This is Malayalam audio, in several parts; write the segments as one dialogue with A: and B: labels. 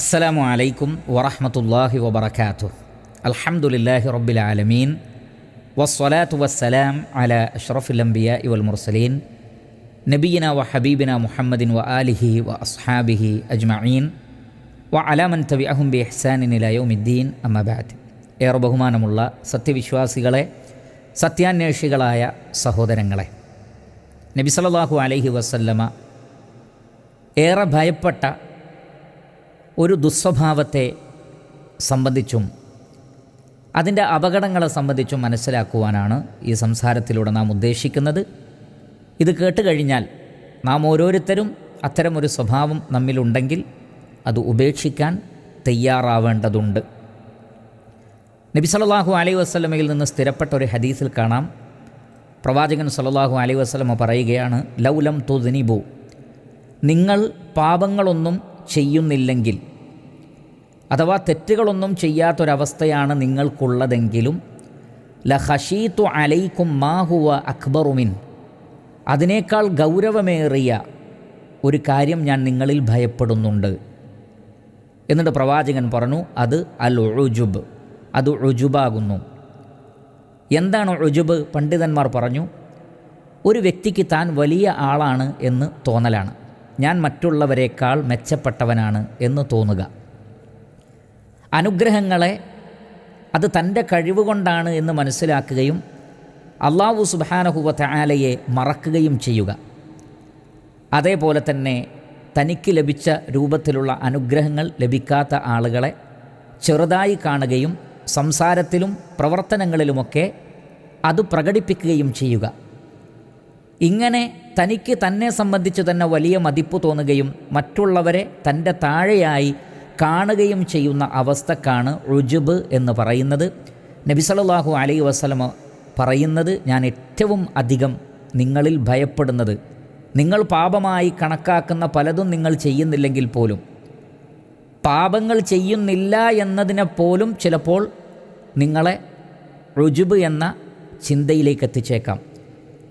A: അസ്സലാമു അലൈക്കും വറഹമത്തല്ലാഹി വബർക്കാത്തു അൽഹംദുലില്ലാഹി റബ്ബിൽ ആലമീൻ. വസ്വലാത്തു വസ്സലാം അല അഷ്റഫുലംബിയ ഇവൽ വൽ മുർസലീൻ. നബീന വ ഹബീബിന മുഹമ്മദിൻ വ ആലിഹി വ അസ്ഹാബിഹി അജ്മഈൻ. വ അലാമൻ തബിഅഹും ബി ഇഹ്സാനിൻ ഇലാ യൗമിദ്ദീൻ. അമ്മബാദ് ഏറെ ബഹുമാനമുള്ള സത്യവിശ്വാസികളെ സത്യാന്വേഷികളായ സഹോദരങ്ങളെ. നബി സല്ലല്ലാഹു അലൈഹി വസല്ലമ ഏറെ ഭയപ്പെട്ട ഒരു ദുസ്വഭാവത്തെ സംബന്ധിച്ചും അതിന്റെ അപകടങ്ങളെ സംബന്ധിച്ചും മനസ്സിലാക്കുവാനാണ് ഈ സംസാരത്തിലൂടെ നാം ഉദ്ദേശിക്കുന്നത്. ഇത് കേട്ട് കഴിഞ്ഞാൽ നാം ഓരോരുത്തരും അത്തരമൊരു സ്വഭാവം നമ്മിലുണ്ടെങ്കിൽ അത് ഉപേക്ഷിക്കാൻ തയ്യാറാവേണ്ടതുണ്ട്. നബി സല്ലല്ലാഹു അലൈഹി വസ്ലമയിൽ നിന്ന് സ്ഥിരപ്പെട്ട ഒരു ഹദീസിൽ കാണാം. പ്രവാചകൻ സല്ലല്ലാഹു അലൈ വസ്ലമ പറയുകയാണ് ലൗലം തുദിനിബു നിങ്ങൾ പാപങ്ങളൊന്നും ചെയ്യുന്നില്ലെങ്കിൽ അഥവാ തെറ്റുകളൊന്നും ചെയ്യാത്തൊരവസ്ഥയാണ് നിങ്ങൾക്കുള്ളതെങ്കിലും ലഹഷീത്തു അലൈക്കും മാഹുവ അക്ബറുമിൻ അതിനേക്കാൾ ഗൗരവമേറിയ ഒരു കാര്യം ഞാൻ നിങ്ങളിൽ ഭയപ്പെടുന്നുണ്ട്. എന്നിട്ട് പ്രവാചകൻ പറഞ്ഞു അത് അൽ ഉജുബ് അത് ഉജുബാകുന്നു. എന്താണ് ഉജുബ്? പണ്ഡിതന്മാർ പറഞ്ഞു ഒരു വ്യക്തിക്ക് താൻ വലിയ ആളാണ് എന്ന് തോന്നലാണ്. ഞാൻ മറ്റുള്ളവരെക്കാൾ മെച്ചപ്പെട്ടവനാണ് എന്ന് തോന്നുക. അനുഗ്രഹങ്ങളെ അത് തന്റെ കഴിവ് കൊണ്ടാണ് എന്ന് മനസ്സിലാക്കുകയും അള്ളാഹു സുബാനഹുവത്ത ആലയെ മറക്കുകയും ചെയ്യുക. അതേപോലെ തന്നെ തനിക്ക് ലഭിച്ച രൂപത്തിലുള്ള അനുഗ്രഹങ്ങൾ ലഭിക്കാത്ത ആളുകളെ ചെറുതായി കാണുകയും സംസാരത്തിലും പ്രവർത്തനങ്ങളിലുമൊക്കെ അത് പ്രകടിപ്പിക്കുകയും ചെയ്യുക. ഇങ്ങനെ തനിക്ക് തന്നെ സംബന്ധിച്ച് തന്നെ വലിയ മതിപ്പ് തോന്നുകയും മറ്റുള്ളവരെ തന്റെ താഴെയായി കാണുകയും ചെയ്യുന്ന അവസ്ഥക്കാണ് റുജുബ് എന്ന് പറയുന്നത്. നബി സല്ലല്ലാഹു അലൈഹി വസല്ലമ പറയുന്നത് ഞാൻ ഏറ്റവും അധികം നിങ്ങളിൽ ഭയപ്പെടുന്നത്. നിങ്ങൾ പാപമായി കണക്കാക്കുന്ന പലതും നിങ്ങൾ ചെയ്യുന്നില്ലെങ്കിൽ പോലും. പാപങ്ങൾ ചെയ്യുന്നില്ല എന്നതിനെ പോലും ചിലപ്പോൾ നിങ്ങളെ റുജുബ് എന്ന ചിന്തയിലേക്ക് എത്തിച്ചേക്കാം.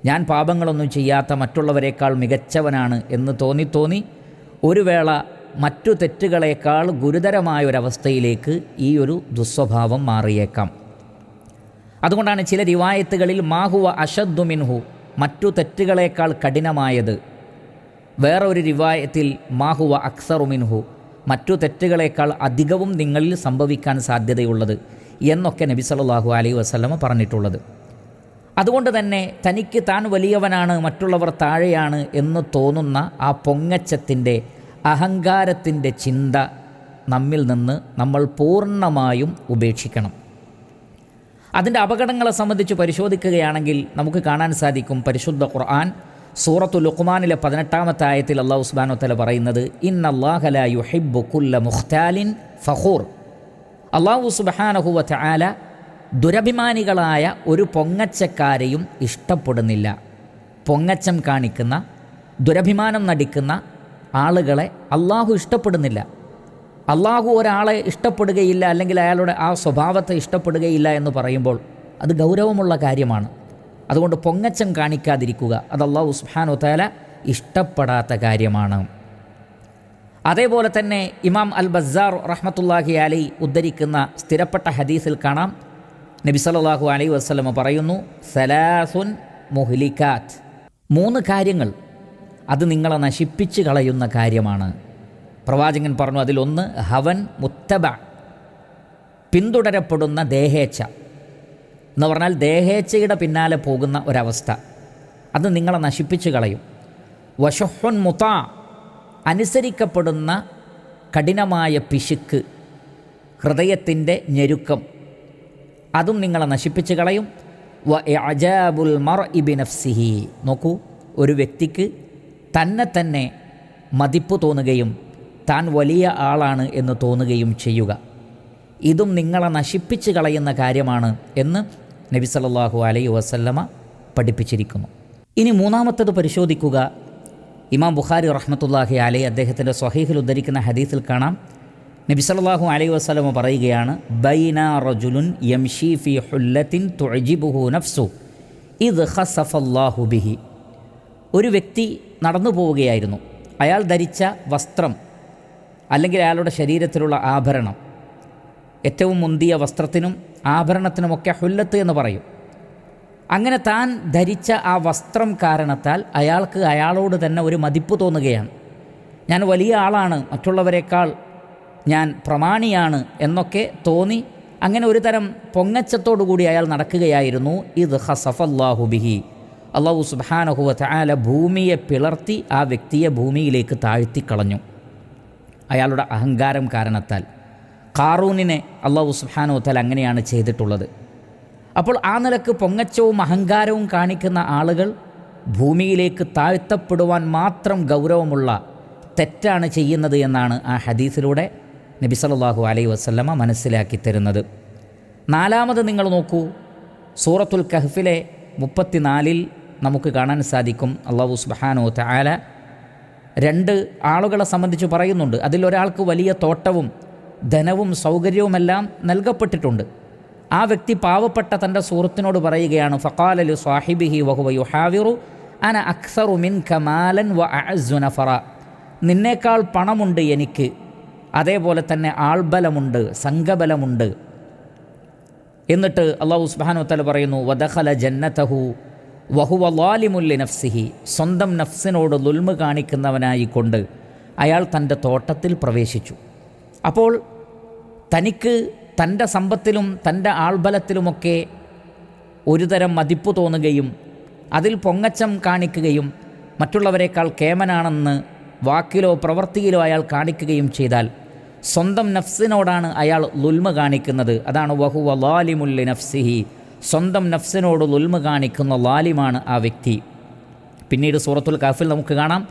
A: ഞാൻ പാപങ്ങളൊന്നും ചെയ്യാത്ത മറ്റുള്ളവരെക്കാൾ മികച്ചവനാണ് എന്ന് തോന്നി തോന്നി ഒരു വേള മറ്റു തെറ്റുകളേക്കാൾ ഗുരുതരമായ ഒരവസ്ഥയിലേക്ക് ഈ ഒരു ദുസ്വഭാവം മാറിയേക്കാം. അതുകൊണ്ടാണ് ചില റിവായത്തുകളിൽ മാഹുവ അഷദ്ദുമിൻഹു മറ്റു തെറ്റുകളേക്കാൾ കഠിനമായത്. വേറൊരു റിവായത്തിൽ മാഹുവ അക്സറുമിൻഹു മറ്റു തെറ്റുകളേക്കാൾ അധികവും നിങ്ങളിൽ സംഭവിക്കാൻ സാധ്യതയുള്ളത് എന്നൊക്കെ നബി സല്ലല്ലാഹു അലൈഹി വസല്ലമ പറഞ്ഞിട്ടുള്ളത്. അതുകൊണ്ട് തന്നെ തനിക്ക് താൻ വലിയവനാണ് മറ്റുള്ളവർ താഴെയാണ് എന്ന് തോന്നുന്ന ആ പൊങ്ങച്ചത്തിന്റെ അഹങ്കാരത്തിന്റെ ചിന്ത നമ്മിൽ നിന്ന് നമ്മൾ പൂർണമായും ഉപേക്ഷിക്കണം. അതിന്റെ അപകടങ്ങളെ സംബന്ധിച്ച് പരിശോധിക്കുകയാണെങ്കിൽ നമുക്ക് കാണാൻ സാധിക്കും പരിശുദ്ധ ഖുർആൻ സൂറത്തു ലുഖ്മാനിലെ പതിനെട്ടാമത്തെ ആയത്തിൽ അള്ളാഹു ഉസ്ബാനു തല പറയുന്നത് ഇൻ അള്ളാഹല യുഹിബു കുല്ല മുഖ്താലിൻ ഫഖൂർ. അള്ളാഹു സുബാനഹുവത്ത് ആല ദുരഭിമാനികളായ ഒരു പൊങ്ങച്ചക്കാരെയും ഇഷ്ടപ്പെടുന്നില്ല. പൊങ്ങച്ചം കാണിക്കുന്ന ദുരഭിമാനം നടിക്കുന്ന ആളുകളെ അള്ളാഹു ഇഷ്ടപ്പെടുന്നില്ല. അള്ളാഹു ഒരാളെ ഇഷ്ടപ്പെടുകയില്ല അല്ലെങ്കിൽ അയാളുടെ ആ സ്വഭാവത്തെ ഇഷ്ടപ്പെടുകയില്ല എന്ന് പറയുമ്പോൾ അത് ഗൗരവമുള്ള കാര്യമാണ്. അതുകൊണ്ട് പൊങ്ങച്ചം കാണിക്കാതിരിക്കുക. അത് അള്ളാഹു സുഹാനു താല ഇഷ്ടപ്പെടാത്ത കാര്യമാണ്. അതേപോലെ തന്നെ ഇമാം അൽ ബസാർ റഹ്മത്തുല്ലാഹി അലി ഉദ്ധരിക്കുന്ന സ്ഥിരപ്പെട്ട ഹദീസിൽ കാണാം. നബി സല്ലല്ലാഹു അലൈ വസ്ലമ പറയുന്നു സലാസുൻ മുഹ്ലിക്കാത്ത് മൂന്ന് കാര്യങ്ങൾ അത് നിങ്ങളെ നശിപ്പിച്ച് കളയുന്ന കാര്യമാണ്. പ്രവാചകൻ പറഞ്ഞു അതിലൊന്ന് ഹവൻ മുത്തബ പിന്തുടരപ്പെടുന്ന ദേഹേച്ഛ. എന്ന് പറഞ്ഞാൽ ദേഹേച്ഛയുടെ പിന്നാലെ പോകുന്ന ഒരവസ്ഥ. അത് നിങ്ങളെ നശിപ്പിച്ച് കളയും. വഷുഹുൻ മുത്ത അനുസരിക്കപ്പെടുന്ന കഠിനമായ പിശുക്ക് ഹൃദയത്തിന്റെ ഞെരുക്കം അതും നിങ്ങളെ നശിപ്പിച്ച് കളയും. വ അജാബുൽ മർ ഇബിനഫ്സിഹി നോക്കൂ ഒരു വ്യക്തിക്ക് തന്നെ തന്നെ മതിപ്പ് തോന്നുകയും താൻ വലിയ ആളാണ് എന്ന് തോന്നുകയും ചെയ്യുക. ഇതും നിങ്ങളെ നശിപ്പിച്ച് കളയുന്ന കാര്യമാണ് എന്ന് നബി സല്ലല്ലാഹു അലൈഹി വസല്ലമ പഠിപ്പിച്ചിരിക്കുന്നു. ഇനി മൂന്നാമത്തത് പരിശോധിക്കുക. ഇമാം ബുഖാരി റഹ്മത്തുല്ലാഹി അലൈ അദ്ദേഹത്തിന്റെ സ്വഹീഹിൽ ഉദ്ധരിക്കുന്ന ഹദീസിൽ കാണാം. നബി സല്ലല്ലാഹു അലൈഹി വസല്ലമ പറയുകയാണ് ബൈന റജുലുൻ യംഷി ഹുല്ലത്തിൻ തുഅജിബുഹു നഫ്സു ഇത് ഖസഫല്ലാഹു ബിഹി. ഒരു വ്യക്തി നടന്നു പോവുകയായിരുന്നു. അയാൾ ധരിച്ച വസ്ത്രം അല്ലെങ്കിൽ അയാളുടെ ശരീരത്തിലുള്ള ആഭരണം ഏറ്റവും മുന്തിയ വസ്ത്രത്തിനും ആഭരണത്തിനുമൊക്കെ ഹുല്ലത്ത് എന്ന് പറയും. അങ്ങനെ താൻ ധരിച്ച ആ വസ്ത്രം കാരണത്താൽ അയാൾക്ക് അയാളോട് തന്നെ ഒരു മതിപ്പ് തോന്നുകയാണ്. ഞാൻ വലിയ ആളാണ് മറ്റുള്ളവരെക്കാൾ ഞാൻ പ്രമാണിയാണ് എന്നൊക്കെ തോന്നി അങ്ങനെ ഒരു തരം പൊങ്ങച്ചത്തോടു കൂടി അയാൾ നടക്കുകയായിരുന്നു. ഇത് ഹസഫല്ലാഹു ബിഹി. അള്ളാഹു സുബാനഹുവ ചായാല ഭൂമിയെ പിളർത്തി ആ വ്യക്തിയെ ഭൂമിയിലേക്ക് താഴ്ത്തിക്കളഞ്ഞു. അയാളുടെ അഹങ്കാരം കാരണത്താൽ കാറൂനിനെ അള്ളാഹു സുബാനു തല അങ്ങനെയാണ് ചെയ്തിട്ടുള്ളത്. അപ്പോൾ ആ നിലയ്ക്ക് പൊങ്ങച്ചവും അഹങ്കാരവും കാണിക്കുന്ന ആളുകൾ ഭൂമിയിലേക്ക് താഴ്ത്തപ്പെടുവാൻ മാത്രം ഗൗരവമുള്ള തെറ്റാണ് ചെയ്യുന്നത് എന്നാണ് ആ ഹദീസിലൂടെ നബി സല്ലല്ലാഹു അലൈഹി വസല്ലമ മനസ്സിലാക്കി തരുന്നത്. നാലാമത് നിങ്ങൾ നോക്കൂ സൂറത്തുൽ കഹ്ഫിലെ മുപ്പത്തിനാലിൽ നമുക്ക് കാണാൻ സാധിക്കും. അള്ളാഹു സുബാനോ താല രണ്ട് ആളുകളെ സംബന്ധിച്ച് പറയുന്നുണ്ട്. അതിലൊരാൾക്ക് വലിയ തോട്ടവും ധനവും സൗകര്യവുമെല്ലാം നൽകപ്പെട്ടിട്ടുണ്ട്. ആ വ്യക്തി പാവപ്പെട്ട തന്റെ സുഹൃത്തിനോട് പറയുകയാണ് ഫക്കാലലു സാഹിബിഹി വഹുവ യുഹാവിറു അന അക്സറു മിൻ കമാലൻ വ അസുനഫറ നിന്നേക്കാൾ പണമുണ്ട് എനിക്ക് അതേപോലെ തന്നെ ആൾബലമുണ്ട് സംഘബലമുണ്ട്. എന്നിട്ട് അള്ളാഹു സുബാനു തല പറയുന്നു വദഖല ജന്നതഹു വഹുവ ലാലിമുല്ലി നഫ്സിഹി സ്വന്തം നഫ്സിനോട് ലുൽമ കാണിക്കുന്നവനായിക്കൊണ്ട് അയാൾ തന്റെ തോട്ടത്തിൽ പ്രവേശിച്ചു. അപ്പോൾ തനിക്ക് തന്റെ സമ്പത്തിലും തന്റെ ആൾബലത്തിലുമൊക്കെ ഒരുതരം മതിപ്പ് തോന്നുകയും അതിൽ പൊങ്ങച്ചം കാണിക്കുകയും മറ്റുള്ളവരെക്കാൾ കേമനാണെന്ന് വാക്കിലോ പ്രവൃത്തിയിലോ അയാൾ കാണിക്കുകയും ചെയ്താൽ സ്വന്തം നഫ്സിനോടാണ് അയാൾ ലുൽമ കാണിക്കുന്നത്. അതാണ് വഹുവ ലാലിമുല്ലി നഫ്സിഹി സ്വന്തം നഫ്സിനോട് ലുൽമ കാണിക്കുന്ന ലാലിമാണ് ആ വ്യക്തി. പിന്നീട് സൂറത്തുൽ കാഫിൽ നമുക്ക് കാണാം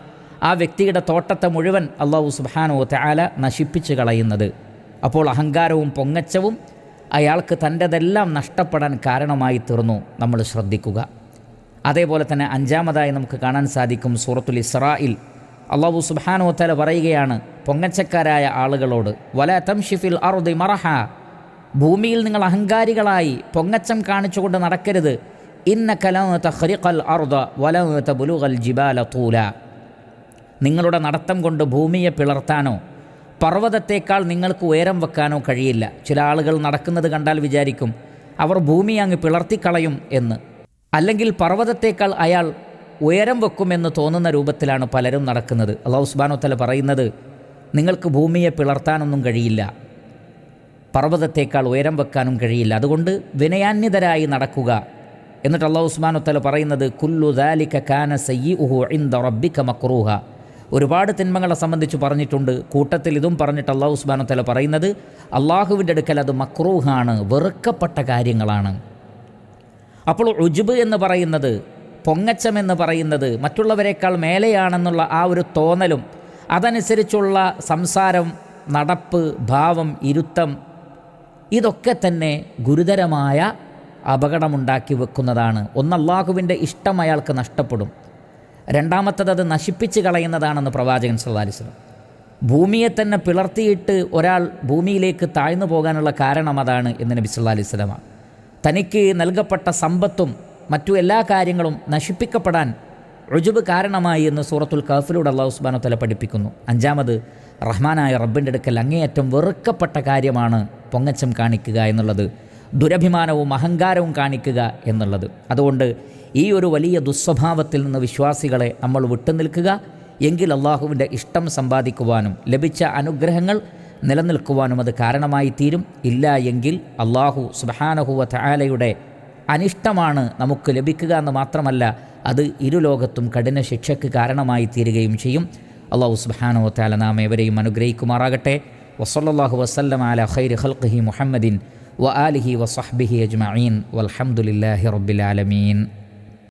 A: ആ വ്യക്തിയുടെ തോട്ടത്തെ മുഴുവൻ അള്ളാഹു സുബാനോ തആല നശിപ്പിച്ച് കളയുന്നത്. അപ്പോൾ അഹങ്കാരവും പൊങ്ങച്ചവും അയാൾക്ക് തന്റെതെല്ലാം നഷ്ടപ്പെടാൻ കാരണമായി തീർന്നു നമ്മൾ ശ്രദ്ധിക്കുക. അതേപോലെ തന്നെ അഞ്ചാമതായി നമുക്ക് കാണാൻ സാധിക്കും സൂറത്തുൽ ഇസ്രായിൽ അള്ളാഹു സുബാനോ തല പറയുകയാണ് പൊങ്ങച്ചക്കാരായ ആളുകളോട് വല തംഷിഫിൽ അറുദി മറഹ ഭൂമിയിൽ നിങ്ങൾ അഹങ്കാരികളായി പൊങ്ങച്ചം കാണിച്ചുകൊണ്ട് നടക്കരുത്. ഇന്ന കലം ഖരിഖൽ അർദ വലം ബുലുഗൽ ജിബാല തൂല. നിങ്ങളുടെ നടത്തം കൊണ്ട് ഭൂമിയെ പിളർത്താനോ പർവതത്തേക്കാൾ നിങ്ങൾക്ക് ഉയരം വെക്കാനോ കഴിയില്ല. ചില ആളുകൾ നടക്കുന്നത് കണ്ടാൽ വിചാരിക്കും അവർ ഭൂമി അങ്ങ് പിളർത്തിക്കളയും എന്ന്. അല്ലെങ്കിൽ പർവതത്തേക്കാൾ അയാൾ ഉയരം വെക്കുമെന്ന് തോന്നുന്ന രൂപത്തിലാണ് പലരും നടക്കുന്നത്. അള്ളാഹു സുബാനോത്തല പറയുന്നത് നിങ്ങൾക്ക് ഭൂമിയെ പിളർത്താനൊന്നും കഴിയില്ല. പർവതത്തേക്കാൾ ഉയരം വെക്കാനും കഴിയില്ല. അതുകൊണ്ട് വിനയാന്യതരായി നടക്കുക. എന്നിട്ട് അള്ളാഹു ഉസ്മാനുത്തല പറയുന്നത് കുല്ലു ദാലിക കാന സയ്യി ഉഹു ഇന്ദ റബ്ബിക മക്രൂഹ. ഒരുപാട് തിന്മകളെ സംബന്ധിച്ച് പറഞ്ഞിട്ടുണ്ട്. കൂട്ടത്തിൽ ഇതും പറഞ്ഞിട്ട് അള്ളാഹു ഉസ്മാനുത്തല പറയുന്നത് അള്ളാഹുവിന്റെ അടുക്കൽ അത് മക്രൂഹാണ് വെറുക്കപ്പെട്ട കാര്യങ്ങളാണ്. അപ്പോൾ ഉജുബ് എന്ന് പറയുന്നത് പൊങ്ങച്ചം എന്ന് പറയുന്നത് മറ്റുള്ളവരെക്കാൾ മേലെയാണെന്നുള്ള ആ ഒരു തോന്നലും അതനുസരിച്ചുള്ള സംസാരം നടപ്പ് ഭാവം ഇരുത്തം ഇതൊക്കെ തന്നെ ഗുരുതരമായ അപകടമുണ്ടാക്കി വെക്കുന്നതാണ്. ഒന്ന് അള്ളാഹുവിന്റെ ഇഷ്ടം അയാൾക്ക് നഷ്ടപ്പെടും. രണ്ടാമത്തത് അത് നശിപ്പിച്ച് കളയുന്നതാണെന്ന് പ്രവാചകൻ സല്ലാലിസ്ലം ഭൂമിയെ തന്നെ പിളർത്തിയിട്ട് ഒരാൾ ഭൂമിയിലേക്ക് താഴ്ന്നു പോകാനുള്ള കാരണം അതാണ് എന്ന് നബി സല്ലാ അലൈവലമാണ് തനിക്ക് നൽകപ്പെട്ട സമ്പത്തും മറ്റു എല്ലാ കാര്യങ്ങളും നശിപ്പിക്കപ്പെടാൻ റുജുബ് കാരണമായി എന്ന് സൂറത്തുൽ കഫിലൂടെ അള്ളാഹു സുബാനു തല പഠിപ്പിക്കുന്നു. അഞ്ചാമത് റഹ്മാനായ റബ്ബിന്റെ അടുക്കൽ അങ്ങേയറ്റം വെറുക്കപ്പെട്ട കാര്യമാണ് പൊങ്ങച്ചം കാണിക്കുക എന്നുള്ളത്. ദുരഭിമാനവും അഹങ്കാരവും കാണിക്കുക എന്നുള്ളത്. അതുകൊണ്ട് ഈ ഒരു വലിയ ദുസ്വഭാവത്തിൽ നിന്ന് വിശ്വാസികളെ നമ്മൾ വിട്ടുനിൽക്കുക എങ്കിൽ അള്ളാഹുവിന്റെ ഇഷ്ടം സമ്പാദിക്കുവാനും ലഭിച്ച അനുഗ്രഹങ്ങൾ നിലനിൽക്കുവാനും അത് കാരണമായി തീരും. ഇല്ല എങ്കിൽ അള്ളാഹു സുബാനഹുവ തആലയുടെ അനിഷ്ടമാണ് നമുക്ക് ലഭിക്കുക എന്ന് മാത്രമല്ല അത് ഇരുലോകത്തും കഠിന ശിക്ഷയ്ക്ക് കാരണമായി തീരുകയും ചെയ്യും. അള്ളാഹു സുബാനോ താല നാം ഏവരെയും അനുഗ്രഹിക്കുമാറാകട്ടെ. വസല്ലാഹു വസ്ലം അല ഖൈർ ഖൽഖി മുഹമ്മദിൻ വ ആലിഹി വസഹ്ബിഹി അജ്മഈൻ. വൽഹംദുലില്ലാഹി റബ്ബിൽ ആലമീൻ.